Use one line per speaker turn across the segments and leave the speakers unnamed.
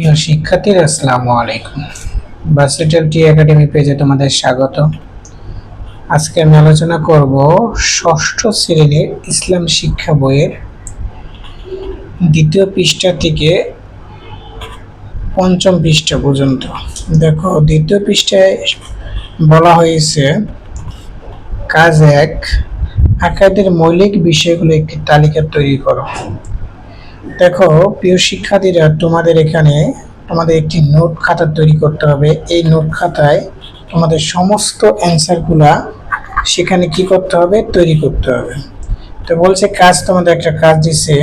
প্রিয় শিক্ষার্থীরা, আসসালামু আলাইকুম। ভার্সিটাল টি একাডেমি পেজে তোমাদের স্বাগত। আজকে আমি আলোচনা করব ষষ্ঠ শ্রেণির ইসলাম শিক্ষা বইয়ের দ্বিতীয় পৃষ্ঠা থেকে পঞ্চম পৃষ্ঠা পর্যন্ত। দেখো, দ্বিতীয় পৃষ্ঠায় বলা হয়েছে, কাজ এক আকাদের মৌলিক বিষয়গুলো একটি তালিকা তৈরি করো। দেখো, প্রিয় শিক্ষার্থীরা, তোমাদের এখানে তোমাদের একটি নোট খাতা তৈরি করতে হবে। এই নোট খাতায় তোমাদের সমস্ত অ্যান্সারগুলা সেখানে কি করতে হবে? তৈরি করতে হবে। তো বলছে, কাজ তোমাদের একটা কাজ দিছে।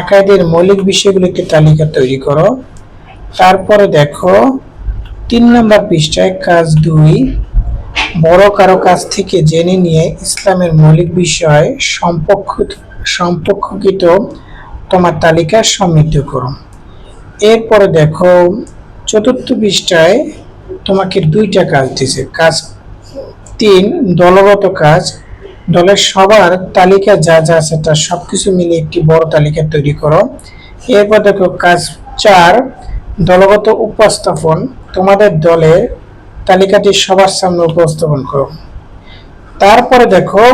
আকাইদের মৌলিক বিষয়গুলো একটি তালিকা তৈরি করো। তারপরে দেখো, তিন নম্বর পৃষ্ঠায় কাজ দুই, বড় কারও কাছ থেকে জেনে নিয়ে ইসলামের মৌলিক বিষয় সম্পর্ক সম্পর্কিত তোমার তালিকা সমৃদ্ধ করো। এরপরে দেখো, চতুর্থ পৃষ্ঠায় তোমাকে দুইটা কাজ দিছে কাজ তিন, দলগত কাজ। দলের সবার তালিকা যা যা আছে তার সব কিছু মিলে একটি বড় তালিকা তৈরি করো। এরপর দেখো, কাজ চার, দলগত উপস্থাপন। তোমাদের দলের তালিকাটি সবার সামনে উপস্থাপন করো। তারপরে দেখো,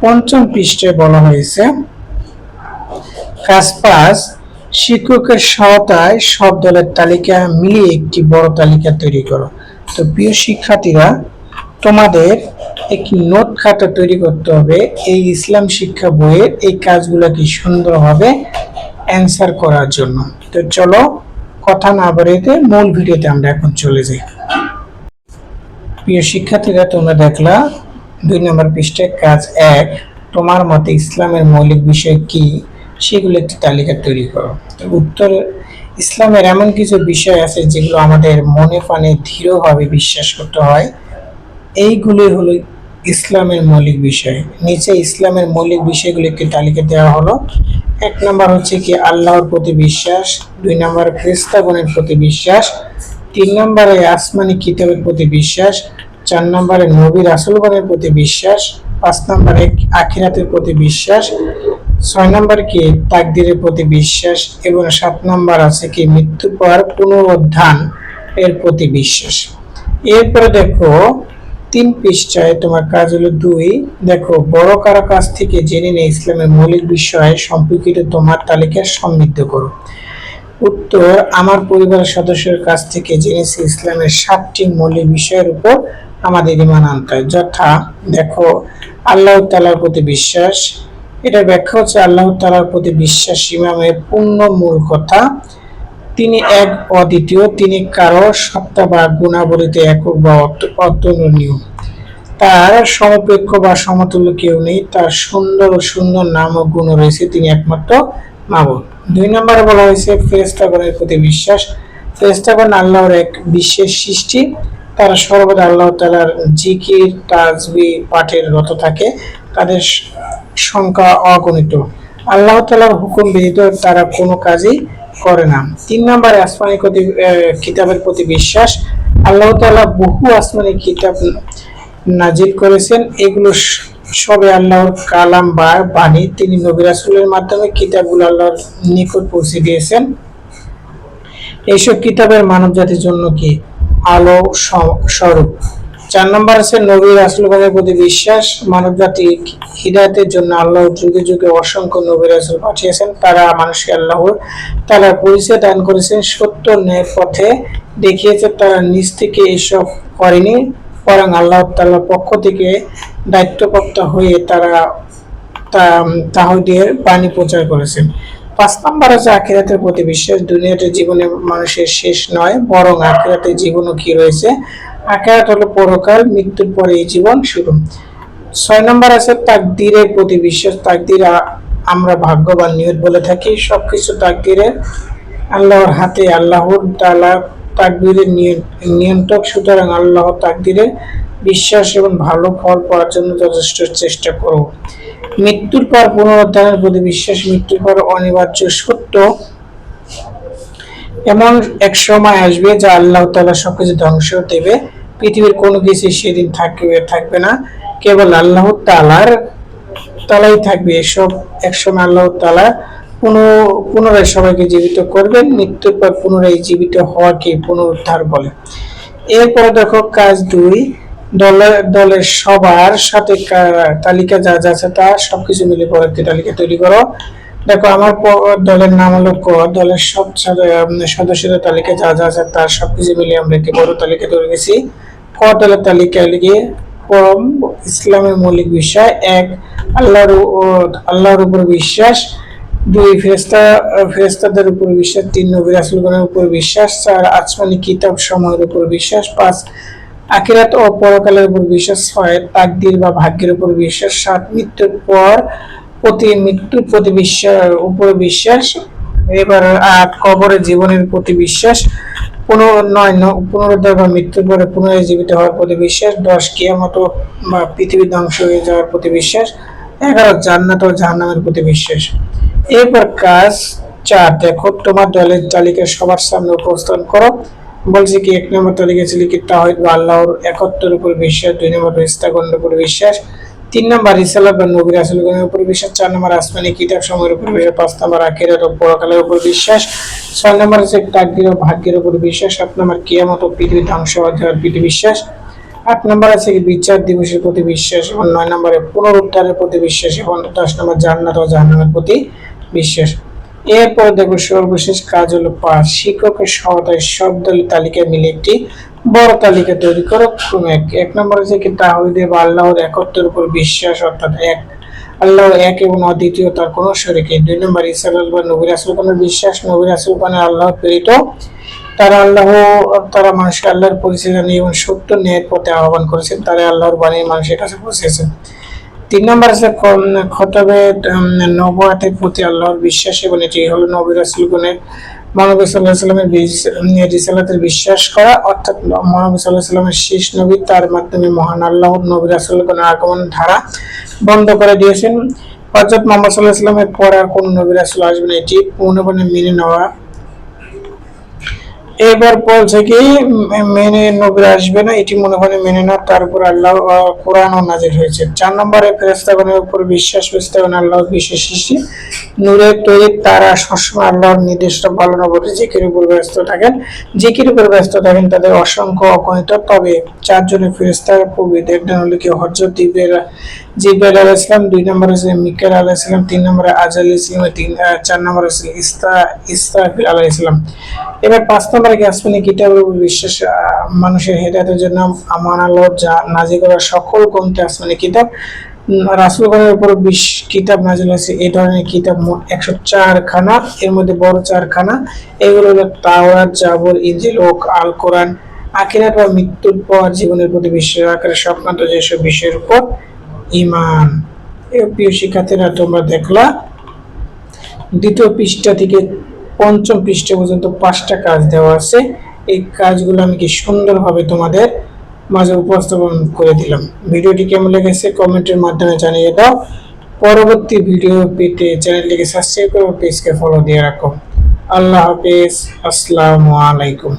পঞ্চম পৃষ্ঠে বলা হয়েছে কাজ শিক্ষকের সহায়তায় সব দলের তালিকা মিলিয়ে একটি বড় তালিকা তৈরি করো। তো প্রিয় শিক্ষার্থীরা, তোমাদের একটি নোট খাতা তৈরি করতে হবে। এই ইসলাম শিক্ষা বইয়ের এই কাজগুলোকে সুন্দরভাবে অ্যান্সার করার জন্য। তো চলো কথা না বাড়িতে মূল ভিডিওতে আমরা এখন চলে যাই। প্রিয় শিক্ষার্থীরা, তোমরা দেখলা দুই নম্বর পৃষ্ঠায় কাজ এক, তোমার মতে ইসলামের মৌলিক বিষয় কি? সেগুলো একটি তালিকা তৈরি করো। উত্তর, ইসলামের এমন কিছু বিষয় আছে যেগুলো আমাদের মনে প্রাণে দৃঢ়ভাবে বিশ্বাস করতে হয়। এইগুলি হলো ইসলামের মৌলিক বিষয়। নিচে ইসলামের মৌলিক বিষয়গুলো একটি তালিকা দেওয়া হলো। এক নম্বর হচ্ছে কি, আল্লাহর প্রতি বিশ্বাস। দুই নম্বর খ্রিস্তাগণের প্রতি বিশ্বাস। তিন নম্বরে, আসমানি কিতাবের প্রতি বিশ্বাস। চার নম্বরে, নবী রাসুলগণের প্রতি বিশ্বাস। পাঁচ নম্বরে, আখিরাতের প্রতি বিশ্বাস। ছয় নম্বর কি? তাকদিরের প্রতি বিশ্বাস এবং সাত নম্বর আছে কি? মৃত্যু পর পুনরুদ্ধান এর প্রতি বিশ্বাস। এরপরে দেখো, তিন পৃষ্ঠায় তোমার কাজ হলো দুই। দেখো, বড় কারও কাছ থেকে জেনে নিয়ে ইসলামের মৌলিক বিষয়ে সম্পর্কিত তোমার তালিকা সমৃদ্ধ করো। উত্তর, আমার পরিবারের সদস্যের কাছ থেকে জেনেছি ইসলামের সাতটি মৌলিক বিষয়ের উপর আমাদের ইমান আনতে হয়। যথা, দেখো, আল্লাহ তালার প্রতি বিশ্বাস এটা ব্যাখ্যা হচ্ছে আল্লাহ তালার প্রতি বিশ্বাস ইমামের পূর্ণ মূল কথা তিনি এক অদ্বিতীয়, তিনি কারও সত্তা বা গুণাবলীতে একক বা অত- অতুলনীয়। তার সমপেক্ষ বা সমতুল্য কেউ নেই, তার সুন্দর ও সুন্দর নাম ও গুণ রয়েছে, তিনি একমাত্র মাবুদ। দুই নম্বরে বলা হয়েছে ফেরেস্তাগণের প্রতি বিশ্বাস। ফেরেস্তাগণ আল্লাহর এক বিশেষ সৃষ্টি। তারা সর্বদা আল্লাহ তালার জিকির তাজবি পাঠের রত থাকে। তাদের সংখ্যা অগণিত। আল্লাহ তালার হুকুম ব্যতীত তারা কোনো কাজই করে না। তিন নম্বরে আসমানি কিতাবের প্রতি বিশ্বাস। আল্লাহ তালা বহু আসমানি কিতাব নাজিল করেছেন। এগুলো সবে আল্লাহর কালাম বা বাণী। তিনি নবী রাসূলের মাধ্যমে কিতাবগুলো আল্লাহর নিকট পৌঁছে দিয়েছেন। এইসব কিতাবের মানব জাতির জন্য কি? আলো স্বরূপ। চার নম্বর আছে নবী রাসুলগণের প্রতি বিশ্বাস মানব জাতি হৃদায়তের জন্য আল্লাহ যুগে যুগে অসংখ্য নবী রাসুল পাঠিয়েছেন, তারা মানুষকে আল্লাহর তারা পরিচয় দান করেছেন, সত্য ন্যায়ের পথে দেখিয়েছে, তারা নিজ থেকে এসব করেনি, বরং আল্লাহ তাআলার পক্ষ থেকে দায়িত্বপ্রাপ্ত হয়ে তারা তাহিদের বাণী প্রচার করেছেন। পাঁচ নম্বর আছে, আখিরাতের প্রতি বিশ্বাস, দুনিয়াতে জীবনে মানুষের শেষ নয়, বরং আখিরাতের জীবনও কি রয়েছে? আখিরাত হলো পরকাল, মৃত্যুর পরে এই জীবন শুরু। ছয় নম্বর আছে তাকদিরের প্রতি বিশ্বাস। তাকদির আমরা ভাগ্যবান নিয়ত বলে থাকি। সবকিছু তাকদিরের। আল্লাহর হাতে আল্লাহর তালা তাকদিরের নিয়ন্ত্রক। সুতরাং আল্লাহ তাকদিরের বিশ্বাস এবং ভালো ফল পাওয়ার জন্য যথেষ্ট চেষ্টা করো মৃত্যুর পর পুনরুদ্ধারের প্রতি বিশ্বাস, মৃত্যুর পর অনিবার্য সত্য এমন এক সময় আসবে যা আল্লাহ তালা সবকিছু ধ্বংস দেবে। পৃথিবীর কোনো কিছু সেদিন থাকবে থাকবে না। কেবল আল্লাহ তালার তালাই থাকবে এসব একসময় আল্লাহ তালা পুনঃ- পুনরায় সবাইকে জীবিত করবেন, মৃত্যুর পর পুনরায় জীবিত হওয়াকে পুনরুদ্ধার বলে। এরপরে দেখো কাজ দুই দলের দলের সবার সাথে তালিকা যা যা আছে তার সবকিছু মিলে পরে একটি তালিকা তৈরি করো। দেখো, আমার দলের নাম হলো ক। দলের সব সদ- সদস্যদের তালিকা যা যা আছে তার সব কিছু মিলে আমরা একটি বড় তালিকা তৈরি করেছি। ক দলের তালিকা লিখে পরম ইসলামের মৌলিক বিষয় এক আল্লাহর আল্লাহর উপর বিশ্বাস, দুই ফেরেস্তা ফেরেস্তাদের উপর বিশ্বাস, তিন নবী রাসুলগণের উপর বিশ্বাস, চার আসমানি কিতাব সমূহের উপর বিশ্বাস, পাঁচ আখিরাত ও পরকালের উপর বিশ্বাস, ছয় তাকদির বা ভাগ্যের উপর বিশ্বাস, সাত মৃত্যুর পর প্রতি মৃত্যুর প্রতি বিশ্বাস, উপর বিশ্বাস, এবার আট কবরে জীবনের প্রতি বিশ্বাস পুনর নয় পুনরুদ্ধার বা মৃত্যুর পরে পুনরায় জীবিত হওয়ার প্রতি বিশ্বাস, দশ কিয়ামত বা পৃথিবী ধ্বংস হয়ে যাওয়ার প্রতি বিশ্বাস, এগারো জান্নাত ও জাহান্নামের প্রতি বিশ্বাস। এরপর কাজ চার, দেখো তোমার দলের তালিকা সবার সামনে উপস্থাপন করো। বলছে কি, এক নম্বর তালিকা ছিল কি তাহিদ বা আল্লাহর একত্রের উপর বিশ্বাস, দুই নম্বর ইস্তাগন্ডের উপর বিশ্বাস তিন নম্বর রিসালাত বা নবী রাসুলগণের উপর বিশ্বাস, চার নম্বর আসমানি কিতাব সময়ের উপর বিশ্বাস, পাঁচ নম্বর আখিরাত ও পরকালের উপর বিশ্বাস, ছয় নম্বর হচ্ছে তাকদির ও ভাগ্যের উপর বিশ্বাস, সাত নম্বর কিয়ামত ও পৃথিবী ধ্বংস হওয়ার প্রতি বিশ্বাস, আট নম্বর আছে বিচার দিবসের প্রতি বিশ্বাস এবং নয় নম্বরে পুনরুদ্ধারের প্রতি বিশ্বাস এবং দশ নম্বর জান্নাত ও জাহান্নামের প্রতি বিশ্বাস। এরপর দেখো সর্বশেষ কাজ হলো পাঁচ শিক্ষকের সহায়তায় সব দলের তালিকা মিলে একটি বড় তালিকা তৈরি করো এক এক নম্বর হচ্ছে কি তাহিদে বা আল্লাহর একত্রের উপর বিশ্বাস অর্থাৎ এক। আল্লাহ এক এবং অদ্বিতীয় তার কোনো শরীকে দুই নম্বর ইসরাল বা নবীর আসলগণের বিশ্বাস নবীর আসলগণের আল্লাহ প্রেরিত। তারা আল্লাহ তারা মানুষকে আল্লাহর পরিচয় জানিয়ে এবং সত্য ন্যায়ের পথে আহ্বান করেছেন। তারা আল্লাহর বাণী মানুষের কাছে পৌঁছেছেন। তিন নম্বর আছে খতবে উম, নবুয়াতের প্রতি আল্লাহর বিশ্বাস এবং এটি হলো নবী রাসুলগণের মহানবী সাল্লাহ রিসালাতের বিশ্বাস করা, অর্থাৎ মহানবী সাল্লাহ শেষ নবী, তার মাধ্যমে মহান আল্লাহ, নবী রাসুলগণের আগমন ধারা বন্ধ করে দিয়েছেন। হজরত মোহাম্মদ সাল্লাহ সাল্লামের পর আর কোন নবী রাসুল আসবেন এটি পূর্ণপণে মেনে নেওয়া এবার বলছে কি মেনে নবী আসবে না, এটি মনে মনে মেনে না, তার উপর আল্লাহ কোরআন ও নাজির হয়েছে। চার নম্বরে ফেরেস্তাগণের উপর বিশ্বাস ফেরেস্তাগণ আল্লাহ বিশেষ সৃষ্টি। নূরের তৈরি তারা সবসময় আল্লাহর নির্দিষ্ট পালন অবধি জিকির উপর ব্যস্ত থাকেন। জিকির উপর ব্যস্ত থাকেন তাদের অসংখ্য অগণিত। তবে চারজনের ফেরেস্তার প্রবৃত একজন হলো কি হজরত জিবের জিবের আলাহ ইসলাম দুই নম্বর আছে মিকার আলাহ ইসলাম তিন নম্বরে আজাল ইসলাম তিন চার নম্বর আছে ইস্তা ইস্তাফিল আলাহ ইসলাম এবার পাঁচ নম্বরে কি আসমানি কিতাবের বিশ্বাস মানুষের হেদায়তের জন্য আমান আল্লাহ যা নাজি করা সকল গ্রন্থে আসমানি কিতাব? রাসূলগণের উপর বিশ কিতাব নাজিল হয়েছে, এই ধরনের কিতাব মোট একশো চারখানা এর মধ্যে বড় চারখানা এগুলো হলো তাওরাত, জাবর ইঞ্জিল ও আল কোরআন। আখিরাত বা মৃত্যুর পর জীবনের প্রতি বিশ্বের আকারে সংক্রান্ত যেসব বিষয়ের উপর ইমান। প্রিয় শিক্ষার্থীরা, তোমরা দেখলা, দ্বিতীয় পৃষ্ঠা থেকে পঞ্চম পৃষ্ঠা পর্যন্ত পাঁচটা কাজ দেওয়া আছে। এই কাজগুলো আমি কি সুন্দরভাবে তোমাদের মাঝে উপস্থাপন করে দিলাম। ভিডিওটি কেমন লেগেছে কমেন্টের মাধ্যমে জানিয়ে দাও। পরবর্তী ভিডিও পেতে চ্যানেলটিকে সাবস্ক্রাইব করো, পেজকে ফলো দিয়ে রাখো। আল্লাহ হাফেজ। আসসালামু আলাইকুম।